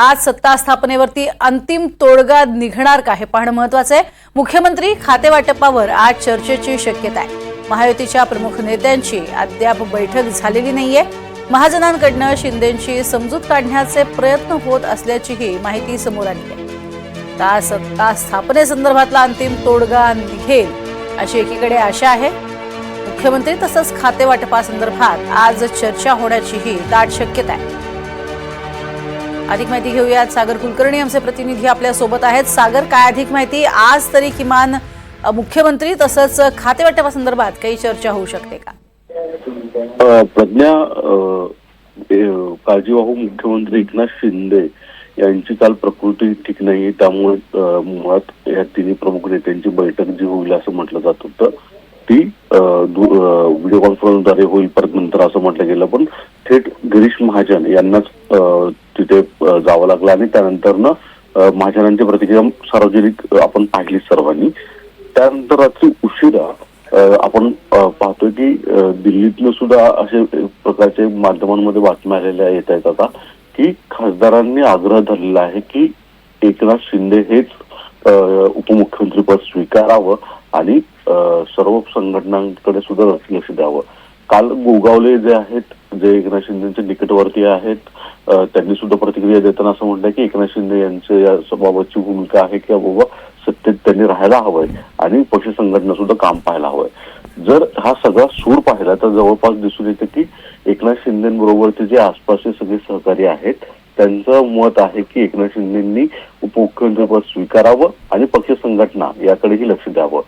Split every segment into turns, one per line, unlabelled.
आज सत्ता स्थापनेवरती अंतिम तोडगा निघणार का हे पाहणं महत्वाचं आहे. मुख्यमंत्री खातेवाटपावर आज चर्चेची शक्यता आहे. महायुतीच्या प्रमुख नेत्यांची अद्याप बैठक झालेली नाहीये. महाजनांकडनं शिंदेची समजूत काढण्याचे प्रयत्न होत असल्याचीही माहिती समोर आली आहे. आता सत्ता स्थापनेसंदर्भातला अंतिम तोडगा निघेल अशी एकीकडे आशा आहे. मुख्यमंत्री तसंच खातेवाटपासंदर्भात आज चर्चा होण्याचीही दाट शक्यता आहे. अधिक माहिती घेऊयात. सागर कुलकर्णी आमचे प्रतिनिधी आपल्यासोबत आहेत. सागर काय अधिक माहिती? आज तरी किमान मुख्यमंत्री तसंच खातेवाटपासंदर्भात काही चर्चा होऊ शकते का?
प्रज्ञा काळजीवाहू मुख्यमंत्री एकनाथ शिंदे यांची काल प्रकृती ठीक नाही त्यामुळे मुळात या तिन्ही प्रमुख नेत्यांची बैठक जी होईल असं म्हटलं जात होतं ती व्हिडिओ कॉन्फरन्सद्वारे होईल परत नंतर असं म्हटलं गेलं. पण थेट गिरीश महाजन यांनाच तिथे जावं लागलं आणि त्यानंतरनं महाजनांची प्रतिक्रिया सार्वजनिक आपण पाहिली सर्वांनी. त्यानंतर रात्री उशिरा आपण पाहतोय की दिल्लीतनं सुद्धा असे प्रकारचे माध्यमांमध्ये बातम्या आलेल्या येत आहेत आता की खासदारांनी आग्रह धरलेला आहे की एकनाथ शिंदे हेच उपमुख्यमंत्रीपद स्वीकारावं आणि सर्व संघटनांकडे सुद्धा लक्ष लक्ष द्यावं. काल गोगावले जे आहेत जे एकनाथ शिंदेचे निकटवर्ती आहेत त्यांनी सुद्धा प्रतिक्रिया देताना असं म्हटलंय की एकनाथ शिंदे यांच्या या बाबतची भूमिका आहे की बाबा सत्तेत त्यांनी राहायला हवंय आणि पक्ष संघटना सुद्धा काम पाहायला हवंय. जर हा सगळा सूर पाहिला तर जवळपास दिसून येते की एकनाथ शिंदेबरोबरचे जे आसपासचे सगळे सहकारी आहेत त्यांचं मत आहे की एकनाथ शिंदेंनी उपमुख्यमंत्रीपद स्वीकारावं आणि पक्ष संघटना याकडेही लक्ष द्यावं.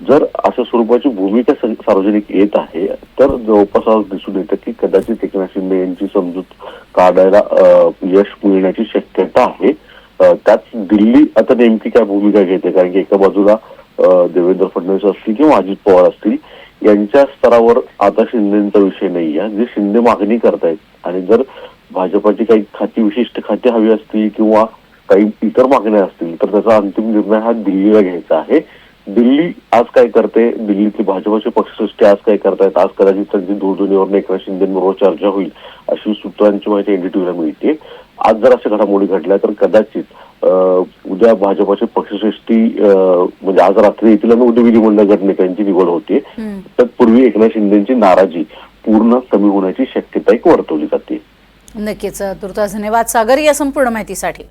जर अशा स्वरूपाची भूमिका सार्वजनिक येत आहे तर जवळपास आज दिसून येतं की कदाचित एकनाथ शिंदे यांची समजूत काढायला यश मिळण्याची शक्यता आहे. त्यात दिल्ली आता नेमकी काय भूमिका घेते? कारण की एका बाजूला देवेंद्र फडणवीस असतील किंवा अजित पवार असतील यांच्या स्तरावर आता शिंदेचा विषय नाही आहे जे शिंदे मागणी करतायत आणि जर भाजपाची काही खाती विशिष्ट खाती हवी असतील किंवा काही इतर मागण्या असतील तर त्याचा अंतिम निर्णय हा दिल्लीला घ्यायचा आहे. दिल्ली आज काय करते? दिल्लीतली भाजपाची पक्षसृष्टी आज काय करतायत? आज कदाचित त्यांची दूरध्वनीवर एकनाथ शिंदेबरोबर चर्चा होईल अशी सूत्रांची माहिती एनडीटीव्हीला मिळते आज जर अशा घडामोडी घडल्या तर कदाचित उद्या भाजपाची पक्षसृष्टी म्हणजे आज रात्री येथील आणि उद्या विधिमंडळ गटनेत्यांची निवड होते. तत्पूर्वी एकनाथ शिंदेची नाराजी पूर्ण कमी होण्याची शक्यता एक वर्तवली जाते.
नक्कीच. तुर्तास धन्यवाद. सागर या संपूर्ण माहितीसाठी.